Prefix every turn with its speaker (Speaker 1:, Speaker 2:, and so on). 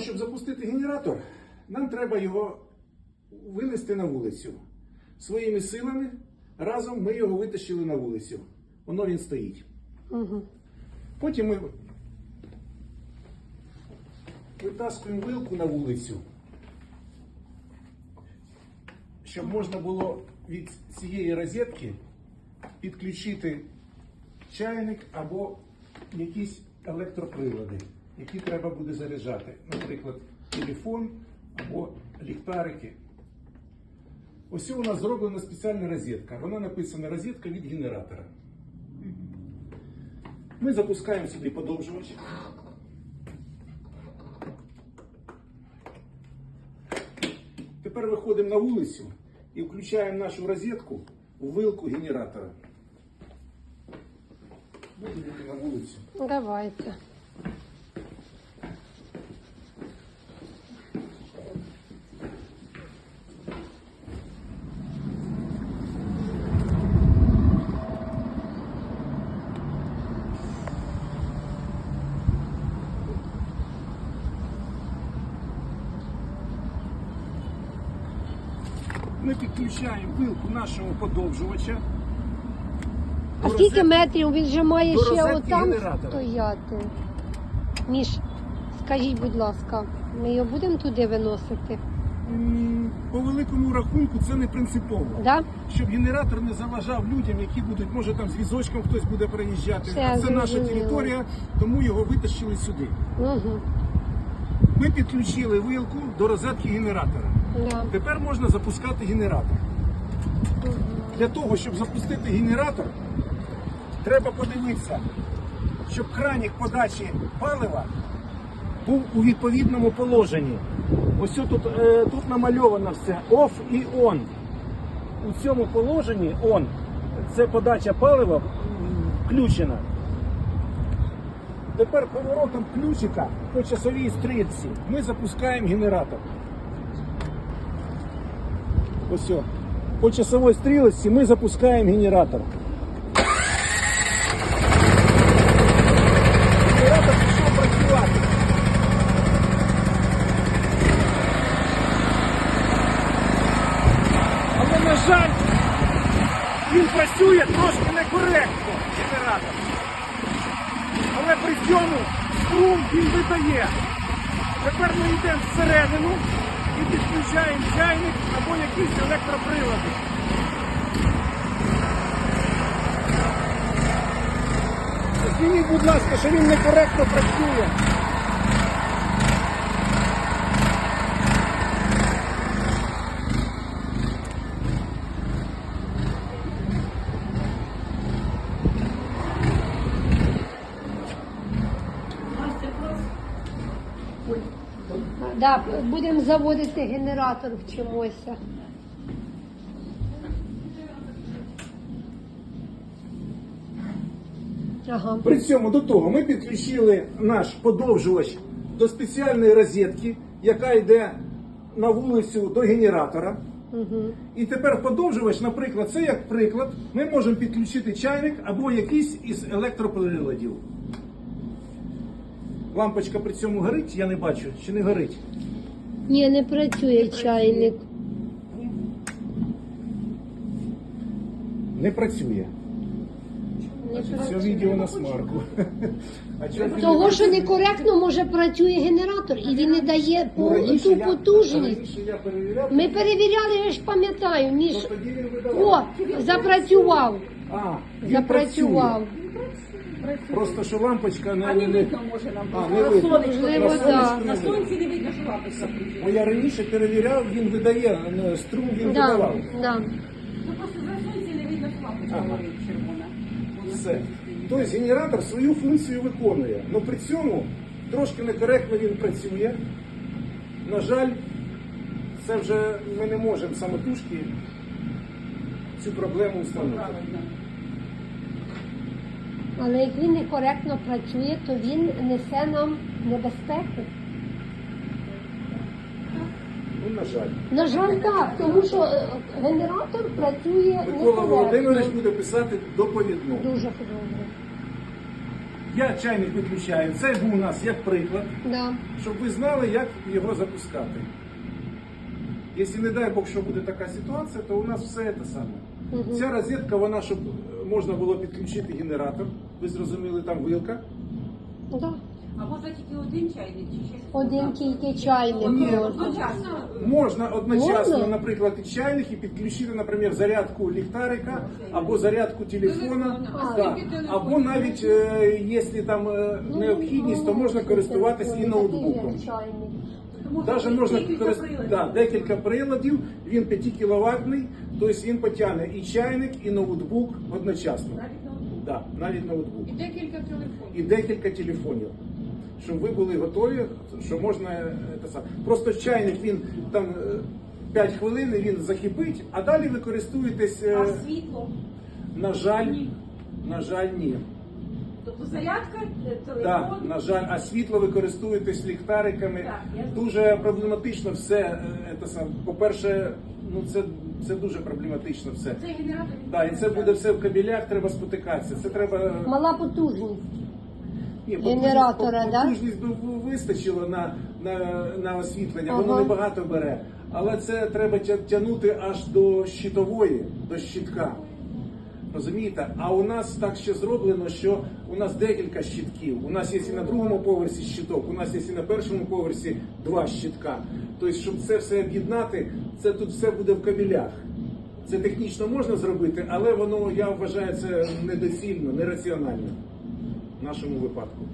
Speaker 1: Щоб запустити генератор, нам треба його винести на вулицю. Своїми силами разом ми його витащили на вулицю. Воно він стоїть.
Speaker 2: Угу.
Speaker 1: Потім ми витаскуємо вилку на вулицю, щоб можна було від цієї розетки підключити чайник або якісь електроприлади, які треба буде заряджати. Наприклад, телефон або ліхтарики. Ось у нас зроблена спеціальна розетка. Вона написана розетка від генератора. Ми запускаємо сюди подовжувач. Тепер виходимо на вулицю і включаємо нашу розетку у вилку генератора. Будемо на вулицю.
Speaker 2: Давайте.
Speaker 1: Ми підключаємо вилку нашого подовжувача.
Speaker 2: А скільки метрів він же має
Speaker 1: до
Speaker 2: ще отам
Speaker 1: генератора.
Speaker 2: стояти? Міш, скажіть, будь ласка, ми його будемо туди виносити?
Speaker 1: М, По великому рахунку це не принципово.
Speaker 2: Да?
Speaker 1: Щоб генератор не заважав людям, які будуть, може там з візочком хтось буде переїжджати.
Speaker 2: Все,
Speaker 1: а це наша
Speaker 2: зрозуміло.
Speaker 1: територія, тому його витащили сюди.
Speaker 2: Угу.
Speaker 1: Ми підключили вилку до розетки генератора.
Speaker 2: Да.
Speaker 1: Тепер можна запускати генератор. Для того, щоб запустити генератор, треба подивитися, щоб кранік подачі палива був у відповідному положенні. Ось тут, е, тут намальовано все off і on. У цьому положенні on це подача палива включена. Тепер поворотом ключика по часовій стрілці ми запускаємо генератор. Ось. По часовій стрілці ми запускаємо генератор. Генератор пішов працювати. Але, на жаль, він працює трошки некоректно, генератор. Але при цьому струм він видає. Тепер ми йдемо всередину і підключаємо чайник або якісь електроприлади. Змініть, будь ласка, що він некоректно працює.
Speaker 2: Да, будемо заводити генератор, вчимося. Ага.
Speaker 1: При цьому до того ми підключили наш подовжувач до спеціальної розетки, яка йде на вулицю до генератора.
Speaker 2: Угу.
Speaker 1: І тепер подовжувач, наприклад, це як приклад, ми можемо підключити чайник або якийсь із електроприладів. Лампочка при цьому горить, я не бачу, чи не горить.
Speaker 2: Ні, не працює чайник.
Speaker 1: Не працює.
Speaker 2: Не
Speaker 1: Це
Speaker 2: працює.
Speaker 1: відео на смарку. А чого він
Speaker 2: Того,
Speaker 1: не
Speaker 2: що некоректно може працює генератор, і він не дає
Speaker 1: Ну,
Speaker 2: по-
Speaker 1: раніше
Speaker 2: ту
Speaker 1: я-
Speaker 2: потужність.
Speaker 1: раніше я перевіряв,
Speaker 2: Ми перевіряли, я ж пам'ятаю,
Speaker 1: тоді він
Speaker 2: о, запрацював.
Speaker 1: А, він
Speaker 2: Запрацював.
Speaker 1: працює. Просто що лампочка не,
Speaker 3: А
Speaker 1: не,
Speaker 3: видно може нам.
Speaker 1: А, не видно.
Speaker 3: сонечко
Speaker 2: Можливо,
Speaker 3: не
Speaker 2: да.
Speaker 3: На сонці не видно, що лампочка включена.
Speaker 1: Бо я раніше перевіряв, він видає е, струм, він
Speaker 2: Да,
Speaker 1: видавав.
Speaker 2: да.
Speaker 3: Ну просто на сонці не видно, що лампочка
Speaker 1: Ага.
Speaker 3: горить червона.
Speaker 1: Все. Тобто генератор свою функцію виконує. але при цьому трошки некоректно він працює. На жаль, це вже ми не можемо самотужки цю проблему встановити.
Speaker 3: Правильно.
Speaker 2: Але як він некоректно працює, то він несе нам небезпеку.
Speaker 1: Ну, на жаль.
Speaker 2: На жаль, так, тому що е, генератор працює
Speaker 1: Микола Володимирович
Speaker 2: некоректно.
Speaker 1: буде писати доповідну.
Speaker 2: Дуже добре.
Speaker 1: Я чайник виключаю. Це був у нас як приклад,
Speaker 2: Да.
Speaker 1: щоб ви знали, як його запускати. Якщо не дай Бог, що буде така ситуація, то у нас все це саме. Ця розетка, вона, щоб можна було підключити генератор. Ви зрозуміли, там вилка.
Speaker 2: Да.
Speaker 3: А можна тільки один чайник чи щось?
Speaker 2: Один тільки чайник
Speaker 1: Ні.
Speaker 2: можна.
Speaker 3: Одночасно.
Speaker 1: Можна одночасно,
Speaker 2: Можна?
Speaker 1: наприклад, і чайник, і підключити, наприклад, зарядку ліхтарика або зарядку телефона,
Speaker 3: А,
Speaker 1: да.
Speaker 3: тільки телефон.
Speaker 1: або навіть е, якщо там е, необхідність, то можна користуватись і ноутбуком. Даже можна
Speaker 3: декілька приладів.
Speaker 1: да, декілька приладів, він 5 кіловатний, тобто він потягне і чайник, і ноутбук одночасно.
Speaker 3: Навіть.
Speaker 1: Да, навіть ноутбук.
Speaker 3: І декілька телефонів.
Speaker 1: І декілька телефонів. Щоб ви були готові, що можна е. Просто чайник він там 5 хвилин він закипить, а далі ви користуєтесь, е,
Speaker 3: А світло?
Speaker 1: на жаль,
Speaker 3: Ні.
Speaker 1: на жаль, ні.
Speaker 3: Тобто зарядка, е,
Speaker 1: Да, на жаль, а світло ви користуєтесь ліхтариками.
Speaker 3: Так, я.
Speaker 1: Дуже проблематично все. е. По-перше, ну це, це дуже проблематично все.
Speaker 3: це генератор.
Speaker 1: Да, і це буде все в кабелях, треба спотикатися. Це треба
Speaker 2: Мала потужність.
Speaker 1: Ні,
Speaker 2: Генератора,
Speaker 1: потужність-
Speaker 2: да?
Speaker 1: потужність би вистачило на, на, на освітлення,
Speaker 2: Ага.
Speaker 1: воно небагато бере. Але це треба тягнути аж до щитової, до щитка. Розумієте? А у нас так ще зроблено, що у нас декілька щитків. У нас є і на другому поверсі щиток, у нас є і на першому поверсі два щитка. Тобто, щоб це все об'єднати, це тут все буде в кабілях. Це технічно можна зробити, але воно, я вважаю, це недоцільно, нераціонально в нашому випадку.